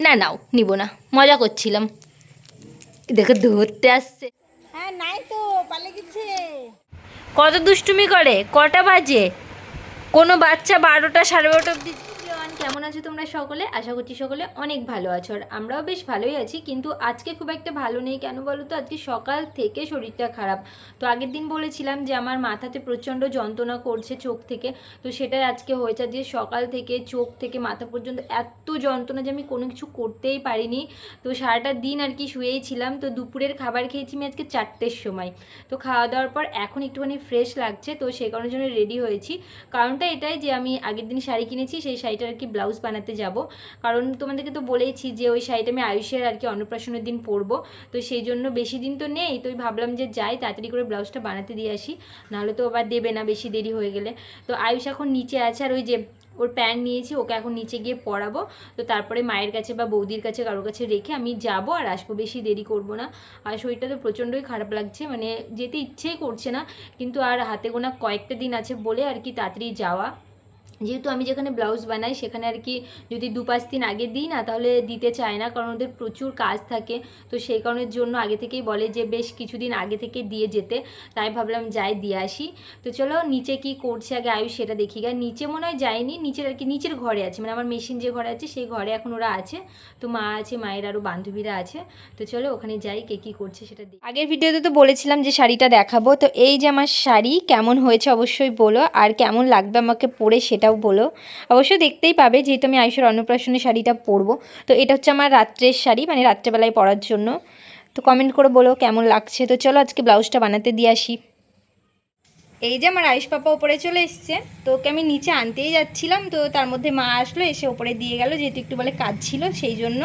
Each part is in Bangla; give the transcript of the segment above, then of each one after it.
না নাও নিব না। মজা করছিলাম। দেখো ধরতে আসছে। হ্যাঁ নাই তো পালে গেছে কত দুষ্টুমি করে? কটা বাজে? কোনো বাচ্চা বারোটা সাড়ে বারোটা অব্দি কেমন আছো তোমরা সকলে? আশা করছি সকলে অনেক ভালো আছো আর আমরাও বেশ ভালোই আছি। কিন্তু আজকে খুব একটা ভালো নেই। কেন বলো তো? আজকে সকাল থেকে শরীরটা খারাপ। তো আগের দিন বলেছিলাম যে, আমার মাথাতে প্রচণ্ড যন্ত্রণা করছে চোখ থেকে। তো সেটাই আজকে হয়েছে যে, সকাল থেকে চোখ থেকে মাথা পর্যন্ত এত যন্ত্রণা যে, আমি কোনো কিছু করতেই পারিনি। তো সারাটা দিন আর কি শুয়েই ছিলাম। তো দুপুরের খাবার খেয়েছি আমি আজকে চারটের সময়। তো খাওয়া দাওয়ার পর এখন একটুখানি ফ্রেশ লাগছে। তো সে কারণের জন্য রেডি হয়েছি। কারণটা এটাই যে, আমি আগের দিন শাড়ি কিনেছি, সেই শাড়িটার আর কি ব্লাউজ বানাতে যাব। কারণ তোমাদেরকে তো বলেইছি যে ওই শাড়িটা আমি আয়ুষের আর কি অন্নপ্রাশনের দিন পরবো। তো সেই জন্য বেশি দিন তো নেই, তো ভাবলাম যে যাই, তাড়াতাড়ি করে ব্লাউজটা বানাতে দিয়ে আসি। নাহলে তো আবার দেবে না বেশি দেরি হয়ে গেলে। তো আয়ুষ এখন নিচে আছে আর ওই যে ওর প্যান্ট নিয়েছি, ওকে এখন নিচে গিয়ে পরাবো। তো তারপরে মায়ের কাছে বা বৌদির কাছে, কারোর কাছে রেখে আমি যাব আর আসব, বেশি দেরি করব না। আর শরীরটা তো প্রচণ্ডই খারাপ লাগছে মানে যেতে ইচ্ছেই করছে না। কিন্তু আর হাতে গোনা কয়েকটা দিন আছে বলে আর কি তাড়াতাড়ি যাওয়া। যেহেতু আমি যেখানে ব্লাউজ বানাই, সেখানে আর কি যদি দু পাঁচ দিন আগে দিই না, তাহলে দিতে চায় না, কারণ ওদের প্রচুর কাজ থাকে। তো সেই কারণের জন্য আগে থেকেই বলে যে, বেশ কিছুদিন আগে থেকে দিয়ে যেতে। তাই ভাবলাম যাই, দিয়ে আসি। তো চলো, নিচে কি করছে আগে আয়ুষ সেটা দেখি। গা, নিচে মনে হয় যায়নি, নিচের আর কি, নিচের ঘরে আছে। মানে আমার মেশিন যে ঘরে আছে, সেই ঘরে এখন ওরা আছে। তো মা আছে, মায়ের আরও বান্ধবীরা আছে। তো চলো, ওখানে যাই, কে কী করছে সেটা দেখি। আগের ভিডিওতে তো বলেছিলাম যে, শাড়িটা দেখাবো। তো এই যে আমার শাড়ি, কেমন হয়েছে অবশ্যই বলো। আর কেমন লাগবে আমাকে পরে সেটাও বলো। অবশ্যই দেখতেই পাবে যেহেতু আমি আয়ুষের অন্নপ্রাশনের শাড়িটা পরবো। তো এটা হচ্ছে আমার রাত্রের শাড়ি মানে রাত্রেবেলায় পরার জন্য। তো কমেন্ট করে বলো কেমন লাগছে। তো চলো আজকে ব্লাউজটা বানাতে দিয়ে আসি। এই যে আমার আয়ুষ পাপা ওপরে চলে এসছে। তো ওকে আমি নিচে আনতেই যাচ্ছিলাম। তো তার মধ্যে মা আসলো, এসে ওপরে দিয়ে গেল। যেহেতু একটু বলে কাজ ছিল সেই জন্য।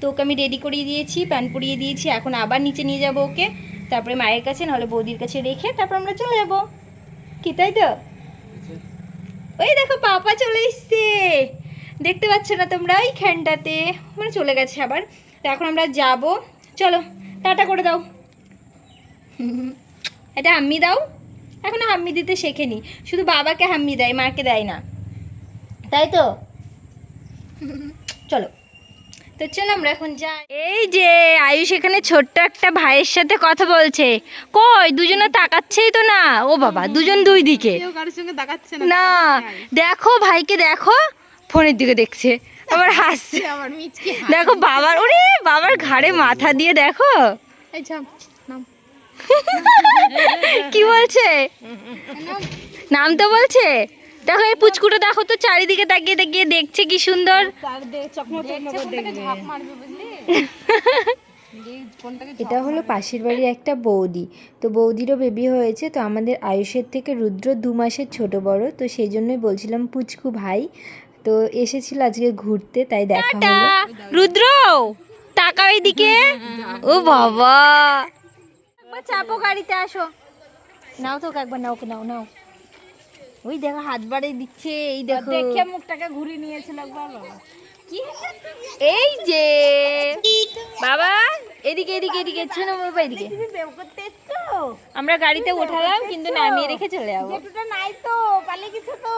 তো ওকে আমি রেডি করিয়ে দিয়েছি, প্যান্ট পরিয়ে দিয়েছি। এখন আবার নিচে নিয়ে যাব ওকে। তারপরে মায়ের কাছে, নাহলে বৌদির কাছে রেখে তারপর আমরা চলে যাব। কি তাই তো? ওই দেখো পাপা চলে এসছে। দেখতে পাচ্ছ না তোমরা ওইখানটাতে মানে চলে গেছে আবার। তো এখন আমরা যাব। চলো, টাটা করে দাও। এটা আম্মি দাও। এখনও হাম্মি দিতে শেখেনি। শুধু বাবাকে হাম্মি দেয়, মাকে দেয় না। তাই তো? চলো। তো চলো আমরা এখন যাই। এই যে আয়ুষ এখানে ছোট্ট একটা ভাইয়ের সাথে কথা বলছে। কই দুজনে তাকাচ্ছেই তো না। ও বাবা দুজন দুই দিকে। না দেখো ভাইকে দেখো ফোনের দিকে দেখছে। আবার হাসছে। দেখো বাবার ওরে বাবার ঘাড়ে মাথা দিয়ে দেখো। এই কি বলছে? নাম তো বলছে? দেখো এই পুচকুটা দেখো তো চারিদিকে তাকিয়ে তাকিয়ে দেখছে কি সুন্দর। এটা হলো পাশের বাড়ির একটা বৌদি। তো বৌদিরও বেবি হয়েছে তো আমাদের আয়ুষের থেকে রুদ্র দু মাসের ছোট বড় তো সেই জন্যই বলছিলাম পুচকু ভাই। তো এসেছিল আজকে ঘুরতে তাই দেখা হলো। রুদ্র টাকা ওইদিকে ও বাবা। চাপো গাড়িতে আসো। নাও তো একবার নাও নাও নাও। ওই দেখো হাত বাড়ে দিচ্ছে এই দেখো। দেখে মুখটাকে ঘুরে নিয়েছিল একবার বাবা। এই যে। বাবা এদিকে এদিকে এদিকে ছেনো বাবা এদিকে। তুমি বের করতে এসছো? আমরা গাড়িতে উঠালাম কিন্তু নামিয়ে রেখে চলে যাব। জেঠুটা নাই তো পালিয়ে গেছো তো।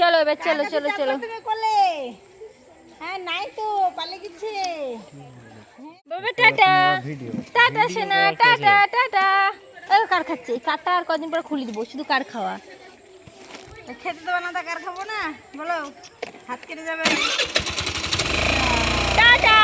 চলো এবার চলো চলো চলো। হ্যাঁ নাই তো পালিয়ে গেছে। বাবা টাটা। টাটা সোনা টাটা টাটা। ও কার খাচ্ছে? কারটা আর কদিন পর খুলে দেবো শুধু কার খাওয়া? খেতে দেবো না তা কার খাব না? বলো হাত কেটে যাবে। টাটা!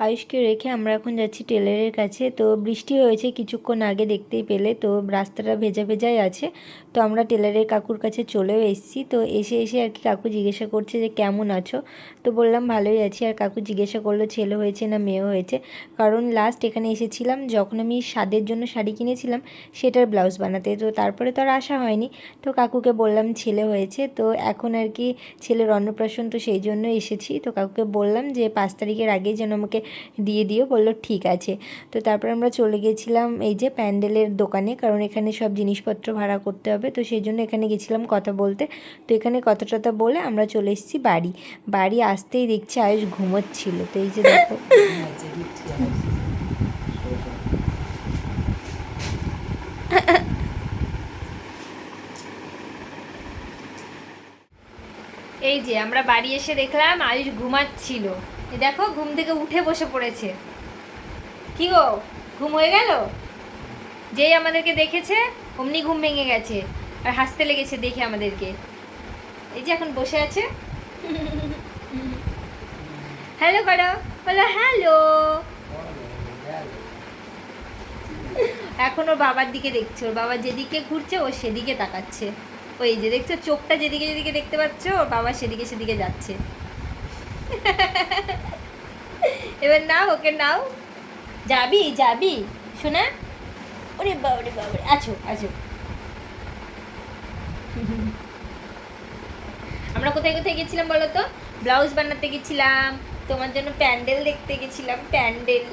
আয়ুষকে রেখে আমরা এখন যাচ্ছি টেলারের কাছে। তো বৃষ্টি হয়েছে কিছুক্ষণ আগে দেখতেই পেলে। তো রাস্তাটা ভেজা ভেজাই আছে। তো আমরা টেলারের কাকুর কাছে চলেও এসেছি। তো এসে এসে আর কি কাকু জিজ্ঞাসা করছে যে, কেমন আছো? তো বললাম, ভালোই আছি। আর কাকু জিজ্ঞাসা করল, ছেলে হয়েছে না মেয়ে হয়েছে? কারণ লাস্ট এখানে এসেছিলাম যখন আমি স্বাদের জন্য শাড়ি কিনেছিলাম, সেটার ব্লাউজ বানাতে। তো তারপরে তো আর আসা হয়নি। তো কাকুকে বললাম, ছেলে হয়েছে। তো এখন আর কি ছেলের অন্নপ্রাশন তো সেই জন্য এসেছি। তো কাকুকে বললাম যে, পাঁচ তারিখের আগেই যেন আমাকে দিয়ে দিও, বলল, ঠিক আছে। তো তারপর আমরা চলে গেছিলাম এই যে প্যান্ডেলের দোকানে, কারণ এখানে সব জিনিসপত্র ভাড়া করতে হবে। তো সেই জন্য এখানে গেছিলাম কথা বলতে। তো এখানে কথা টথা বলে আমরা চলে এসেছি বাড়ি। বাড়ি আসতেই দেখছি আয়ুষ ঘুমোচ্ছিল। তো এই যে দেখো। এই যে আমরা বাড়ি এসে দেখলাম আয়ুষ ঘুমাচ্ছিল। দেখো, ঘুম থেকে উঠে বসে পড়েছে। কি গো, ঘুম হয়ে গেল? যেই আমাদেরকে দেখেছে, অমনি ঘুম ভেঙে গেছে, আর হাসতে লেগেছে দেখে আমাদেরকে। এই যে এখন বসে আছে। হ্যালো করো, বলো হ্যালো। এখন ওর বাবার দিকে দেখছে, ওর বাবা যেদিকে ঘুরছে, ও সেদিকে তাকাচ্ছে। ওই যে দেখছ, চোখটা যেদিকে যেদিকে দেখতে পাচ্ছ, ওর বাবা সেদিকে সেদিকে যাচ্ছে। এবার নাও, ওকে নাও। যাবি যাবি। শোনা? ওরে বাবারে বাবারে। আছো আছো। আমরা কোথায় কোথায় গেছিলাম বলো তো? ব্লাউজ বানাতে গেছিলাম, তোমার জন্য প্যান্ডেল দেখতে গেছিলাম, প্যান্ডেল।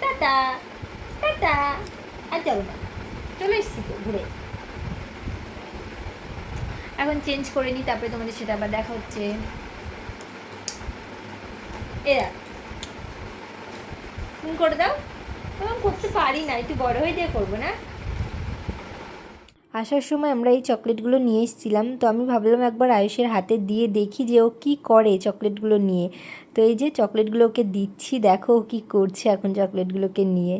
Tata tata. আর যাব না। চলে এসছি তো, ঘুরে। এখন চেঞ্জ করে নিই তারপরে তোমাদের সেটা আবার দেখা হচ্ছে। এরা ফোন করে দাও। এখন করতে পারি না একটু বড় হয়ে দিয়ে করব না। আসার সময় আমরা এই চকলেটগুলো নিয়ে এসেছিলাম তো আমি ভাবলাম একবার আয়ুষের হাতে দিয়ে দেখি যে ও কি করে চকলেটগুলো নিয়ে। তো এই যে চকলেটগুলো ওকে দিচ্ছি দেখো ও কী করছে এখন চকলেটগুলোকে নিয়ে।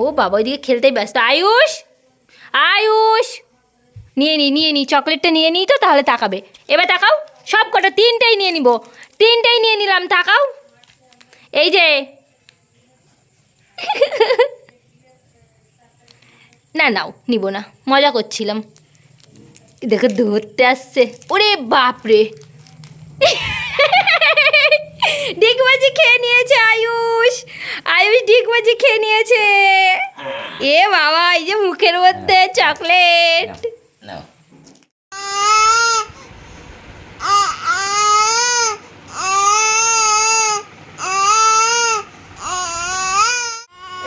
ও বাবা ওইদিকে খেলতেই ব্যস্ত। আয়ুষ! আয়ুষ! নিয়ে নি নিয়ে নি, চকলেটটা নিয়ে নিই তো, তাহলে তাকাবে। এবার তাকাও, সব কটা তিনটেই নিয়ে নিব। তিনটেই নিয়ে নিলাম, তাকাও। এই যে। না, নাও, নিব না, মজা করছিলাম। দেখো, ধরতে আসছে। ওরে বাপরে ডিগবাজি খেয়ে নিয়েছে আয়ুষ। আয়ুষ ডিগবাজি খেয়ে নিয়েছে। এ বাবা, এই যে মুখের মধ্যে চকলেট। No.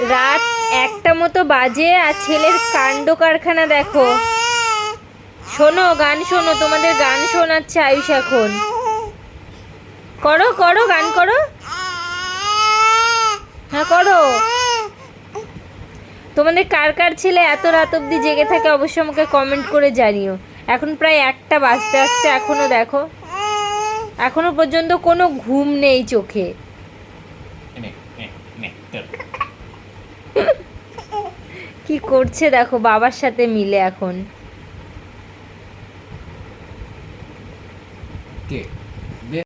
রাত একটা মতো বাজে আর ছেলের কাণ্ড কারখানা দেখো। শোনো, গান শোনো, তোমাদের গান শোনাচ্ছে আয়ুষ এখন। করো করো, গান করো। হ্যাঁ করো। তোমাদের কার কার ছেলে এত রাত অবধি জেগে থাকে অবশ্যই আমাকে কমেন্ট করে জানিও এখন প্রায় একটা বাজতে আসছে এখনও দেখো এখনও পর্যন্ত কোনো ঘুম নেই চোখে. কি করছে দেখো বাবার সাথে মিলে এখন Oke.